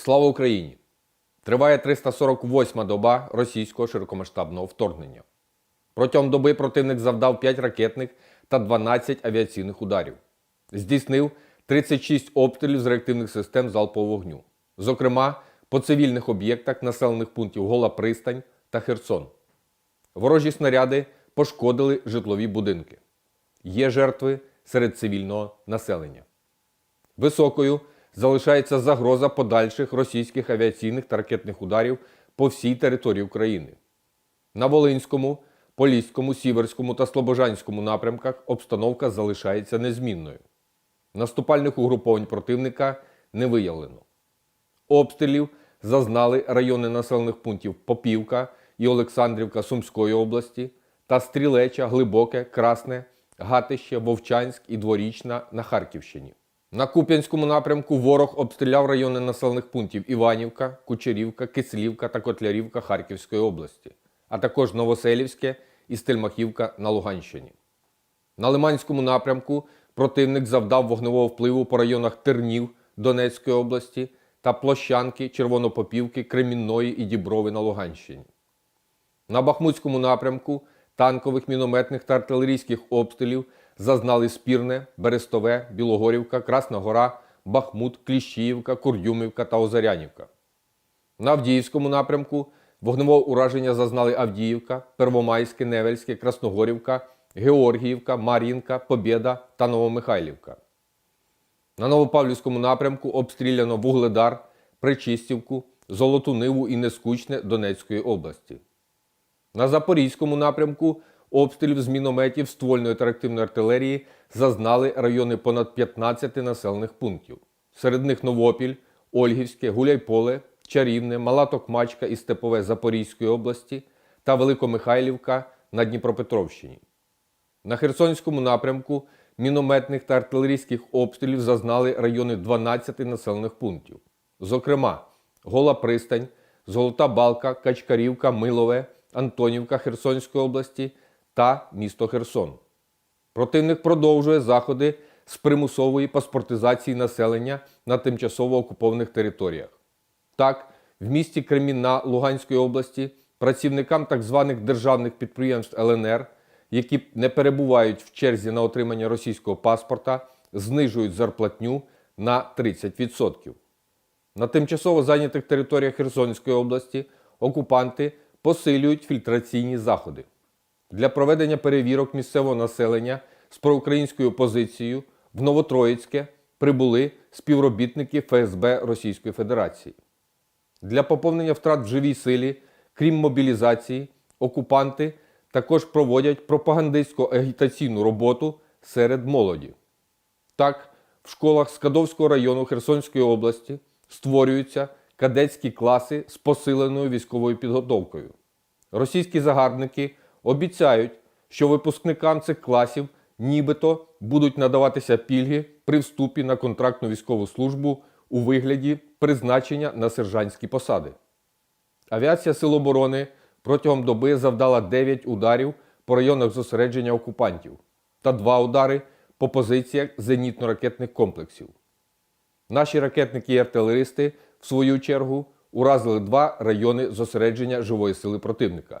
Слава Україні! Триває 348-ма доба російського широкомасштабного вторгнення. Протягом доби противник завдав 5 ракетних та 12 авіаційних ударів. Здійснив 36 обстрілів з реактивних систем залпового вогню, зокрема по цивільних об'єктах населених пунктів Гола Пристань та Херсон. Ворожі снаряди пошкодили житлові будинки. Є жертви серед цивільного населення. Високою залишається загроза подальших російських авіаційних та ракетних ударів по всій території України. На Волинському, Поліському, Сіверському та Слобожанському напрямках обстановка залишається незмінною. Наступальних угруповань противника не виявлено. Обстрілів зазнали райони населених пунктів Попівка і Олександрівка Сумської області та Стрілеча, Глибоке, Красне, Гатище, Вовчанськ і Дворічна на Харківщині. На Куп'янському напрямку ворог обстріляв райони населених пунктів Іванівка, Кучерівка, Кислівка та Котлярівка Харківської області, а також Новоселівське і Стельмахівка на Луганщині. На Лиманському напрямку противник завдав вогневого впливу по районах Тернів Донецької області та Площанки, Червонопопівки, Кремінної і Діброви на Луганщині. На Бахмутському напрямку танкових, мінометних та артилерійських обстрілів зазнали Спірне, Берестове, Білогорівка, Красна Гора, Бахмут, Кліщіївка, Курдюмівка та Озарянівка. На Авдіївському напрямку вогневого ураження зазнали Авдіївка, Первомайське, Невельське, Красногорівка, Георгіївка, Мар'їнка, Побєда та Новомихайлівка. На Новопавлівському напрямку обстріляно Вугледар, Причистівку, Золоту Ниву і Нескучне Донецької області. На Запорізькому напрямку обстрілів з мінометів ствольної та реактивної артилерії зазнали райони понад 15 населених пунктів. Серед них Новопіль, Ольгівське, Гуляйполе, Чарівне, Мала Токмачка і Степове Запорізької області та Великомихайлівка на Дніпропетровщині. На Херсонському напрямку мінометних та артилерійських обстрілів зазнали райони 12 населених пунктів. Зокрема, Гола Пристань, Золота Балка, Качкарівка, Милове, Антонівка Херсонської області та місто Херсон. Противник продовжує заходи з примусової паспортизації населення на тимчасово окупованих територіях. Так, в місті Кремінна Луганської області працівникам так званих державних підприємств ЛНР, які не перебувають в черзі на отримання російського паспорта, знижують зарплатню на 30%. На тимчасово зайнятих територіях Херсонської області окупанти посилюють фільтраційні заходи. Для проведення перевірок місцевого населення з проукраїнською позицією в Новотроїцьке прибули співробітники ФСБ Російської Федерації. Для поповнення втрат в живій силі, крім мобілізації, окупанти також проводять пропагандистсько-агітаційну роботу серед молоді. Так, в школах Скадовського району Херсонської області створюються кадетські класи з посиленою військовою підготовкою. Російські загарбники обіцяють, що випускникам цих класів нібито будуть надаватися пільги при вступі на контрактну військову службу у вигляді призначення на сержантські посади. Авіація Сил оборони протягом доби завдала 9 ударів по районах зосередження окупантів та 2 удари по позиціях зенітно-ракетних комплексів. Наші ракетники і артилеристи, в свою чергу, уразили два райони зосередження живої сили противника.